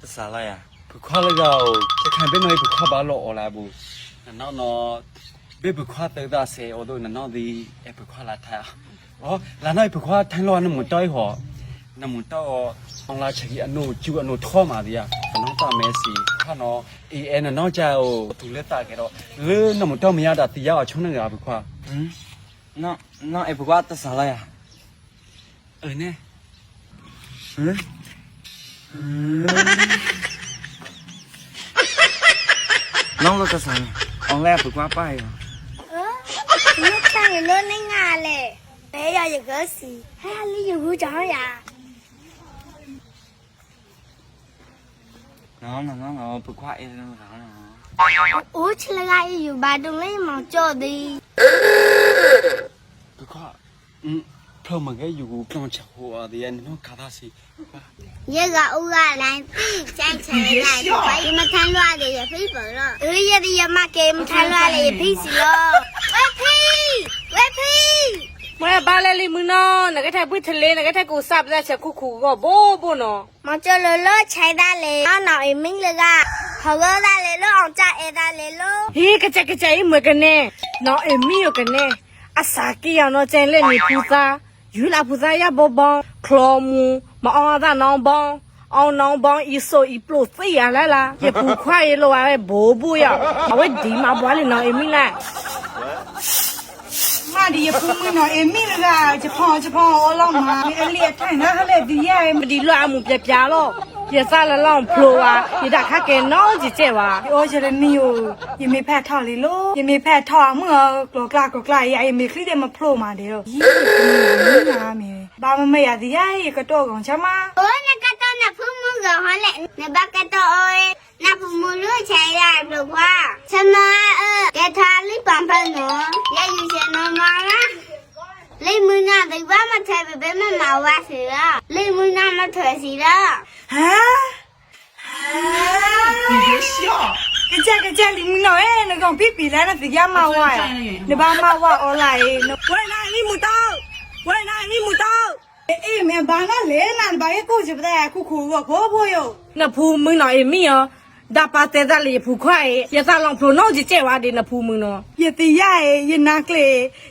တစားလိုက်ရဘခွာလိုက်တော့တခံပေးမလေးဘခွာပါလို့အော်လာဘူးနောက်တော့ဘေဘခွာတက်တာဆေအော်တော့နောက်ဒီအဘခွာလာထားဩလာနိုင်ဘခွာထန်လို့နမတိုင်ဟောနမတော့အောင်လာချီအနိုကျူအနိုထောမာဒီယာနောတာမဲစီခါနော်အေအဲနော်ကြာဟိုသူလက်တာကြတော့လေနမတော့မရတာတရားချုံနေတာဘခွာဟမ်နော်နော်အဘခွာတစားလိုက်ရအဲ့နဲဟမ် น้องรถกระสังอองแรกฝึกว่าป้ายเหรอเออลูกชายรถในงานเลยเป๊ะอย่าเกิดสิให้ลิอยู่รู้จักอย่าน้องน้องน้องเอาฝึกว่าเองน้องน้องโอ้ชิลกายอยู่บ้านตรงนี้มองโจดีฝึกว่าอืม ဖလောက်မကဲယူကိုပြောင်းချဟိုအဒီရနော်ခါသာစီရက်ကအူကလိုင်းပြီးချိုင်းချိုင်းလိုက်ဘာမထမ်းလွားလေဖိပေါ်တော့အေးရဒီရမကေမထမ်းလွားလေဖိစီလို့ဝဲဖိဝဲဖိမရဘာလဲလီမနော်ငကထပွထလေငကထကိုစပ်စက်ချက်ခုခုကဘိုးဘိုးနော်မချလလချိုင်းသားလေအနောက်အမင်းလေကဟောသားလေလို့အောင်ကြဲသားလေလို့ဟေးကကြက်ကကြဲမကနေနော်အမီယိုကနေအစာကီယောနော်ကျန်လက်နေပူသား ယူလာပူသာရဘောဘောခလောမူမအောင်သာနောင်ဘောအောင်နောင်ဘောဤဆိုဤပလို့သိရလာလားရပူခွာရလို့ရဘိုးဘိုးရအဝဲဒီမှာဘွားလေနော်အမီလားမာဒီရဖုန်းမနော်အမီလာဂျပန်ဂျပန်အော်လောင်းမာအလီအထိုင်နာဟလေဒီရဲမဒီလွာမှုပြပြလို့ 也咋了浪破啊？你打开给脑子接哇？我觉得你有也没拍套哩咯，也没拍套啊么？搞嘎搞嘎呀，也没看见么破嘛的咯。咦，你哪没？爸妈没呀子呀，一个多讲什么？我那个多那父母个好嘞，那爸个多哎，那父母路才呀不花，什么呃，给他哩帮帮我，也有些农忙啊，你们那地方嘛才不被妈妈挖死了。 လိမ်မွေးနာမထွက်စီလားဟမ်ဟမ်ဒီရှာကကြကကြလိမနော်အဲငောင်ပြပြလာတဲ့ဒီရမဝါနဘာမဝါအွန်လိုင်းဝဲနာနီမူတောက်ဝဲနာနီမူတောက်အေးမဘာနာလဲနာဘာရဲ့ကိုကြပတဲ့ခုခုဘောဘောယောနဖူးမင်းနော်အေးမီယော ဒါပါတဲ့ဒါလေဖူခွဲရသလောင်ဖုန်တော့ကြည့်ကျဲဝါဒီနဖူမင်းနော်ယတိရရဲ့ယနာကလေ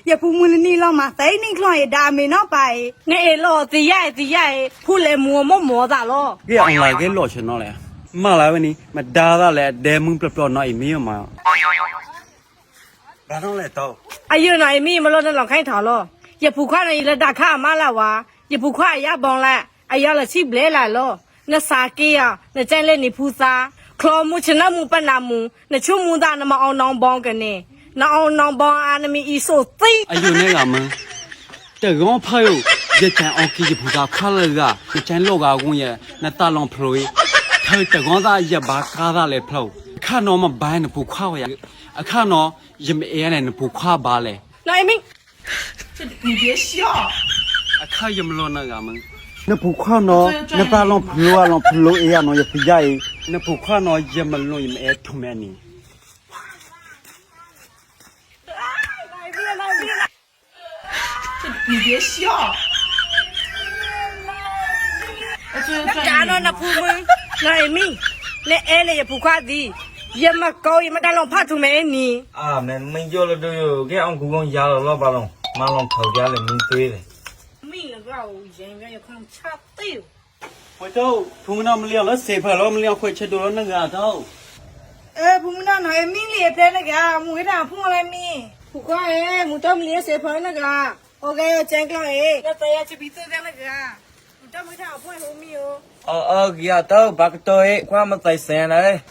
ယဖူမူလနီလောမှာသိနေခလောရဲ့ဒါမင်းတော့ပါရဲ့နေလောတိရရဲ့တိရရဲ့ဖူလေမောမောမောသာလောကြည့်အောင်လိုက်လောချင်တော့လေမလာပဲနီမဒါသာလေဒဲမင်းပလပလနော်အမင်းရမှာဘာတော့လဲတော့အယုနာအမင်းမလို့တော့ခိုင်းထော်လောယဖူခွဲနဲ့လက်တခါမလာဝါယဖူခွဲရပေါင်လိုက်အရလာချိပလဲလာလောနစာကေယနကြဲလဲနေဖူစား 没么了，那老开头了，也铺块呢，也来打卡嘛了哇，也铺块也帮了，哎呀了起不来来了，那啥给呀？那真来你铺啥？克木吃那木不那木，那全木大那么熬囊帮个呢？那熬囊帮啊，那么一手贼。哎呦那个们，这个我朋友一天我给菩萨快乐个，一天老个公爷那大浪扑的，他这个咱一把嘎达来扑，看到我们班的不快呀，啊看到一没爱来的不快罢了，那也没。你别笑啊看一没了那个们。那不快喏，那大浪扑啊浪扑了一样喏也不压 抑，那不快喏一没了也没爱出面呢。你别笑家那那铺门，那也没，那矮了也不快的，也没高也没大浪爬出来你。 啊，没没叫了都有，给俺姑公压了老把龙，马龙跑家了没对了。没那个人员要看差对。回 头，父母那么聊了，谁怕了我们俩回去多了那个头。 အဲဘုံနာနော်အမင်းလေးပြဲလကမွေးတာဖုန်းလိုက်မင်း 不快哎，木头没谁跑那个，OK 要讲讲哎，要在要去比这的那个，木头没他不会后面哦。哦哦，给俺到把个对，关门在山来。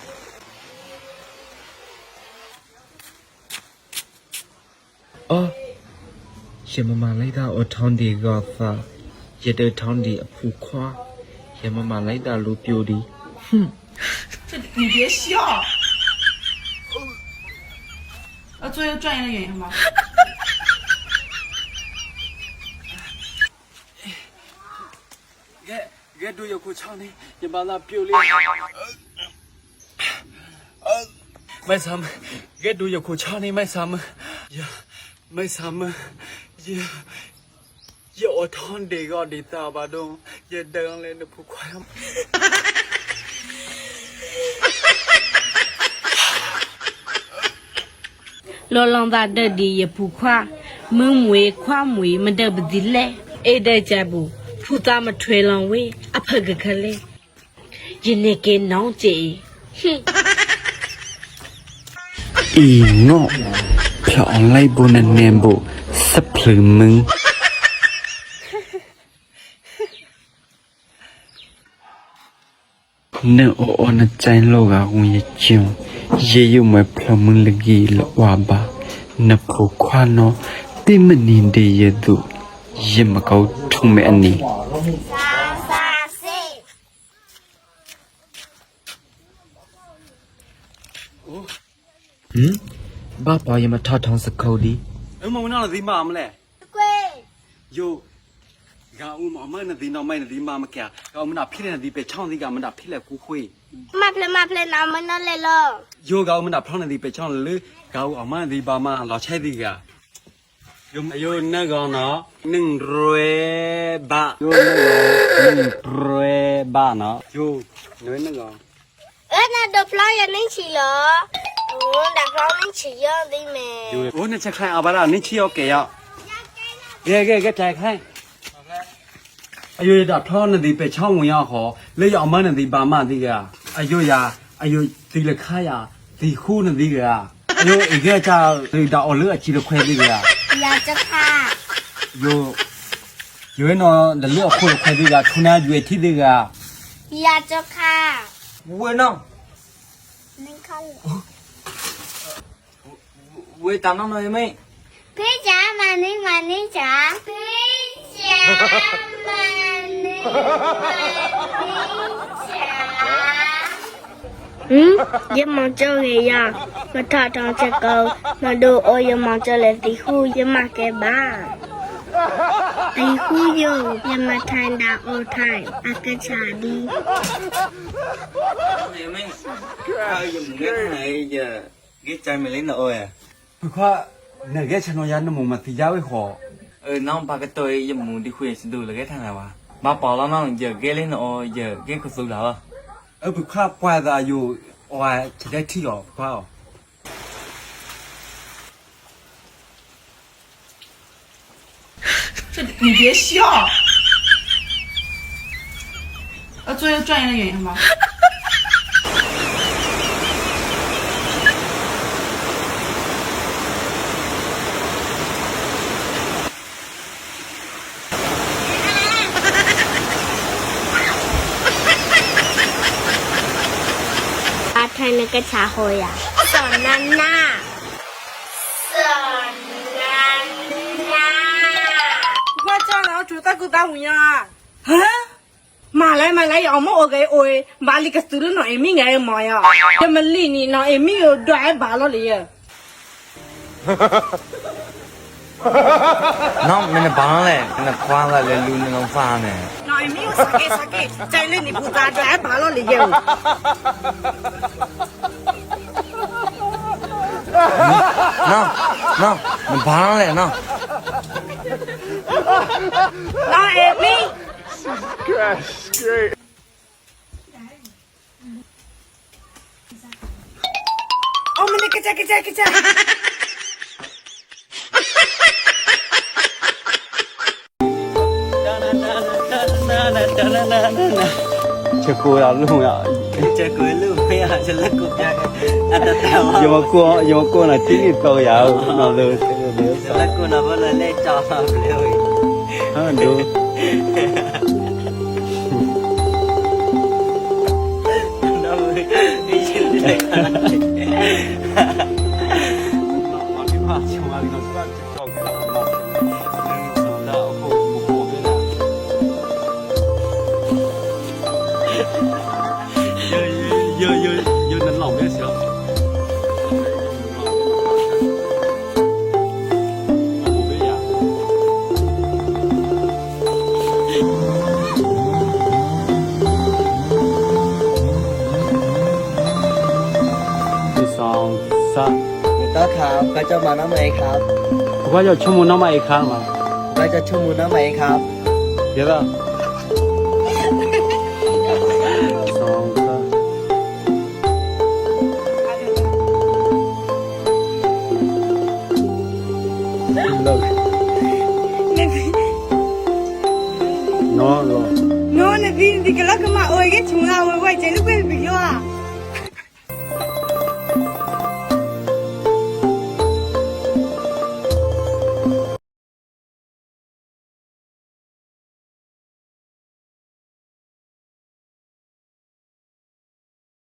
အော်ရှင်မမလိုက်တာအထောင်းဒီကသာရတဲ့ထောင်းဒီအဖူခွာရမမလိုက်တာလူပြိုဒီဟွန်း 你别笑要做一个专业的演员吗？ ကဲကဲတို့ရခုချောင်းနေညမ 天妈妈，你咋露丢的？哼！这你别笑。啊，作业专业的原因吗？哈哈哈哈哈！get get do yo ku cha ni，你把拉丢的。呃，没三，get do yo ku cha ni，没，呀。 ရောထန်ဒီကဒီတာပါတော့ရတန်လည်းတစ်ခုခွာရမှာလောလောင်သာတက်ဒီရဖူခွာမင်းမွေခွာမွေမတက်ပဒီလဲအေးတဲ့ကြဘူးဖူသားမထွေလောင်ဝေးအဖကကလေးယနေ့ကနောင်းကြည်ဟင်းอีงอพลองไล่บุนันเนมบุสะพลึงมึง ne o ona chain lo ga un ye chiu ye yu me phlo mun lagi lo wa ba na pho khwa no ti ma ni de ye du ye ma kau thu me ani hm ba pa ye ma tha thang sa khau di မမနာလာဒီမမလဲကွေယို ရာဦးမအမိုင်းနဲ့ဒီနောက်မိုင်းနဲ့ဒီမမကကောင်းမနာဖိတဲ့နဲ့ဒီပဲချောင်းဒီကမနာဖိလက်ကူခွေးမဖလက်မဖလက်နာမနာလေလောယောကောင်းမနာဖောင်းနဲ့ဒီပဲချောင်းလေကောင်းအမိုင်းဒီပါမလာချဲဒီကယုံအယုံနဲ့ကောင်းနော်နင်းရွယ်ဘာယုံနဲ့နင်းရွယ်ဘာနော်ယုံနွေးနဲ့ကောင်းအဲ့နာတော့ဖလာရနေချီလောဟိုဒါဖောင်းနေချီရသေးမယ်ယုံဟိုနဲ့ချက်ခိုင်းအပါရနေချီရောကဲရောကဲကဲကဲတိုက်ခိုင်း အယိုရတာထောင်းနေဒီပဲချောင်းဝင်ရခေါ်လေရအမနဲ့ဒီဘာမဒီကအယိုရအယိုဒီလခါရဒီခုနေဒီကအယိုအကကြဒီတာအော်လေအချီလခွဲဒီကရကြခါယိုယိုနော်ဒလေအခုခွဲဒီကထုနာကျွေထိဒီကရကြခါဝေနောနင်ခါဝေတနောနော်ယမိတ်ဖေးကြမနေမနေကြဖေး ကြမနေဟမ်ရမကြောက်ရရမထထောင်ချက်ကောမတို့အော်ရမကြောက်လေဒီခုရမကဲပါဒီခုယရမထိုင်တာအော်ထိုင်အကချာဒီယမင်းအာယမငဲနေကြဂေးချိုင်မ 呃，那我们把องปา的ระตัวยังมู宝宝คุ给สุดดูเลยแกทำไรวะมาปอแล้ว你别笑，要、做、作业专业的原因吗？cái xã hội à? Sờ na na. Sờ na na. Qua cho nó chú ta cứ tao nha hả? Mà lại mà lại ông mua cái ôi à. mà li cái sữa nó em mi em mày à. Cái mà li ni nó em mi đói bà lo liền nó mình bán lại mình khoan lại lên luôn nó pha này. Nói mi sake sake chạy lên đi phụ ta đói bà lo liền nó mình phá nó này nó. Nó ép đi. Oh, mình đi cái cái cái cái Chưa cười lắm luôn ạ. Chưa cười luôn ไม่อาจจะเลิกกูยังอัตตาว่าอย่ามากลัวอย่ามากลัวนะที่นี่ตัวยาวนอนเลยจะเลิกกูนะเพราะเล่นจอเร็วฮะดูน้องไม่ยินเลย ก็จะมาน้ำไหมครับ ว่าจะชั่วโมงน้ำมาอีกครั้งมา ก็จะชมมูน้ำไหมครับ เดี๋ยวสองสาม လို့ နေပြီ နော်နော် နော်နေပြီဒီကလကမအိုရကချုံလာဝဲဝဲကျန်လို့ပဲပြီးရော